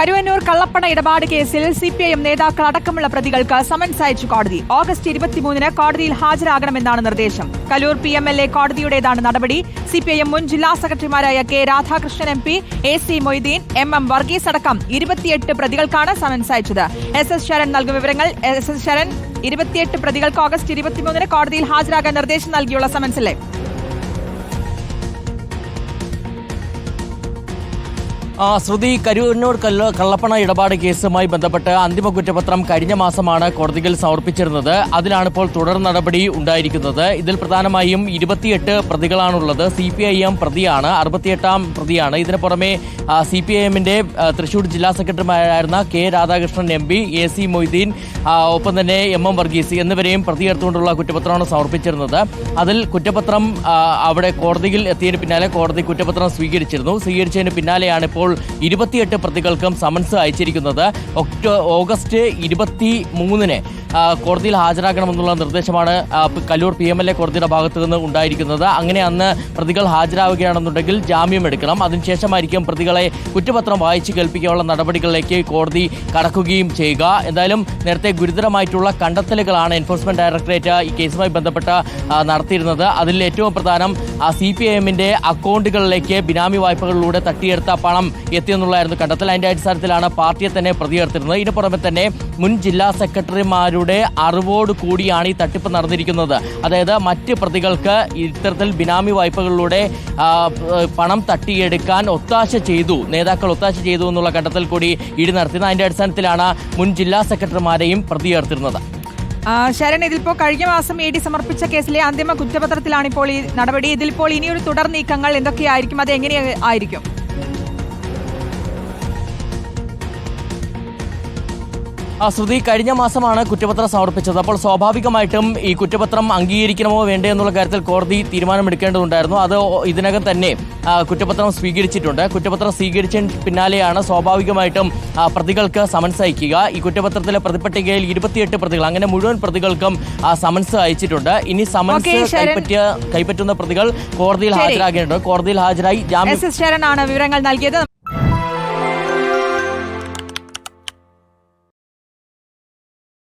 കരുവന്നൂർ കള്ളപ്പണ ഇടപാട് കേസിൽ സി പി ഐ എം നേതാക്കൾ അടക്കമുള്ള പ്രതികൾക്ക് സമൻസ് അയച്ചു കോടതി. ഓഗസ്റ്റ് ഇരുപത്തിമൂന്നിന് കോടതിയിൽ ഹാജരാകണമെന്നാണ് നിർദ്ദേശം. Kaloor P M L A കോടതിയുടേതാണ് നടപടി. സി പി ഐ എം മുൻ ജില്ലാ സെക്രട്ടറിമാരായ K Radhakrishnan M P A C Moideen M M Varghese അടക്കം ഇരുപത്തിയെട്ട് പ്രതികൾക്കാണ് സമൻസ് അയച്ചത്. എസ് എസ് ശരൺ നൽകും വിവരങ്ങൾ എസ് എസ് ശരൺ ഇരുപത്തിയെട്ട് പ്രതികൾക്ക് ഓഗസ്റ്റ് ഇരുപത്തിമൂന്നിന് കോടതിയിൽ ഹാജരാകാൻ നിർദ്ദേശം നൽകിയുള്ള സമൻസ് ശ്രുതി കരൂരിനോട് കല്ല കള്ളപ്പണ ഇടപാട് കേസുമായി ബന്ധപ്പെട്ട് അന്തിമ കുറ്റപത്രം കഴിഞ്ഞ മാസമാണ് കോടതിയിൽ സമർപ്പിച്ചിരുന്നത്. അതിലാണ് ഇപ്പോൾ തുടർ നടപടി ഉണ്ടായിരിക്കുന്നത്. ഇതിൽ പ്രധാനമായും ഇരുപത്തിയെട്ട് പ്രതികളാണുള്ളത്. സി പി ഐ എം പ്രതിയാണ്. അറുപത്തിയെട്ടാം പ്രതിയാണ്. ഇതിന് പുറമെ സി പി ഐ എമ്മിന്റെ തൃശൂർ ജില്ലാ സെക്രട്ടറിമാരായിരുന്ന K Radhakrishnan M P A C Moideen ഒപ്പം തന്നെ എം എം വർഗീസ് എന്നിവരെയും പ്രതി എടുത്തുകൊണ്ടുള്ള കുറ്റപത്രമാണ് സമർപ്പിച്ചിരുന്നത്. അതിൽ കുറ്റപത്രം അവിടെ കോടതിയിൽ എത്തിയതിന് പിന്നാലെ കോടതി കുറ്റപത്രം സ്വീകരിച്ചിരുന്നു. സ്വീകരിച്ചതിന് പിന്നാലെയാണ് ഇപ്പോൾ ഇരുപത്തിയെട്ട് പ്രതികൾക്കും സമൻസ് അയച്ചിരിക്കുന്നത് ഒക്ടോ ഓഗസ്റ്റ് ഇരുപത്തി മൂന്നിന് കോടതിയിൽ ഹാജരാകണമെന്നുള്ള നിർദ്ദേശമാണ് Kalloor P M L A കോടതിയുടെ ഭാഗത്ത് നിന്ന് ഉണ്ടായിരിക്കുന്നത്. അങ്ങനെ അന്ന് പ്രതികൾ ഹാജരാവുകയാണെന്നുണ്ടെങ്കിൽ ജാമ്യം എടുക്കണം. അതിനുശേഷമായിരിക്കും പ്രതികളെ കുറ്റപത്രം വായിച്ചു കേൾപ്പിക്കാനുള്ള നടപടികളിലേക്ക് കോടതി കടക്കുകയും ചെയ്യുക. എന്തായാലും നേരത്തെ ഗുരുതരമായിട്ടുള്ള കണ്ടെത്തലുകളാണ് എൻഫോഴ്സ്മെന്റ് ഡയറക്ടറേറ്റ് ഈ കേസുമായി ബന്ധപ്പെട്ട് നടത്തിയിരുന്നത്. അതിൽ ഏറ്റവും പ്രധാനം സി പി ഐ എമ്മിന്റെ അക്കൗണ്ടുകളിലേക്ക് ബിനാമി വായ്പകളിലൂടെ തട്ടിയെടുത്ത പണം എത്തിയെന്നുള്ളതായിരുന്നു കണ്ടെത്തൽ. അതിന്റെ അടിസ്ഥാനത്തിലാണ് പാർട്ടിയെ തന്നെ പ്രതി ചേർത്തിരുന്നത് ഇതിന് പുറമെ തന്നെ മുൻ ജില്ലാ സെക്രട്ടറിമാരുടെ അറിവോട് കൂടിയാണ് ഈ തട്ടിപ്പ് നടന്നിരിക്കുന്നത്. അതായത് മറ്റ് പ്രതികൾക്ക് ഇത്തരത്തിൽ ബിനാമി വായ്പകളിലൂടെ പണം തട്ടിയെടുക്കാൻ ഒത്താശ ചെയ്തു. നേതാക്കൾ ഒത്താശ ചെയ്തു എന്നുള്ള കണ്ടെത്തൽ കൂടി ഇടി നടത്തിയത്. അതിന്റെ അടിസ്ഥാനത്തിലാണ് മുൻ ജില്ലാ സെക്രട്ടറിമാരെയും പ്രതി ശരൺ ഇതിലിപ്പോ കഴിഞ്ഞ മാസം ഇ ഡി സമർപ്പിച്ച കേസിലെ അന്തിമ കുറ്റപത്രത്തിലാണ് ഇപ്പോൾ ഈ നടപടി. ഇതിലിപ്പോൾ ഇനിയൊരു തുടർ നീക്കങ്ങൾ എന്തൊക്കെയായിരിക്കും? അത് എങ്ങനെ ശ്രുതി കഴിഞ്ഞ മാസമാണ് കുറ്റപത്രം സമർപ്പിച്ചത്. അപ്പോൾ സ്വാഭാവികമായിട്ടും ഈ കുറ്റപത്രം അംഗീകരിക്കണമോ വേണ്ടേ എന്നുള്ള കാര്യത്തിൽ കോടതി തീരുമാനമെടുക്കേണ്ടതുണ്ടായിരുന്നു. അത് ഇതിനകം തന്നെ കുറ്റപത്രം സ്വീകരിച്ചിട്ടുണ്ട്. കുറ്റപത്രം സ്വീകരിച്ചതിന് പിന്നാലെയാണ് സ്വാഭാവികമായിട്ടും പ്രതികൾക്ക് സമൻസ് അയക്കുക. ഈ കുറ്റപത്രത്തിലെ പ്രതിപട്ടികയിൽ ഇരുപത്തിയെട്ട് പ്രതികൾ അങ്ങനെ മുഴുവൻ പ്രതികൾക്കും സമൻസ് അയച്ചിട്ടുണ്ട്. ഇനി സമൻസ്. കൈപ്പറ്റിയ കൈപ്പറ്റുന്ന പ്രതികൾ കോടതിയിൽ ഹാജരാകേണ്ടത് കോടതിയിൽ ഹാജരായി ജാമ്യം വിവരങ്ങൾ നൽകിയത്.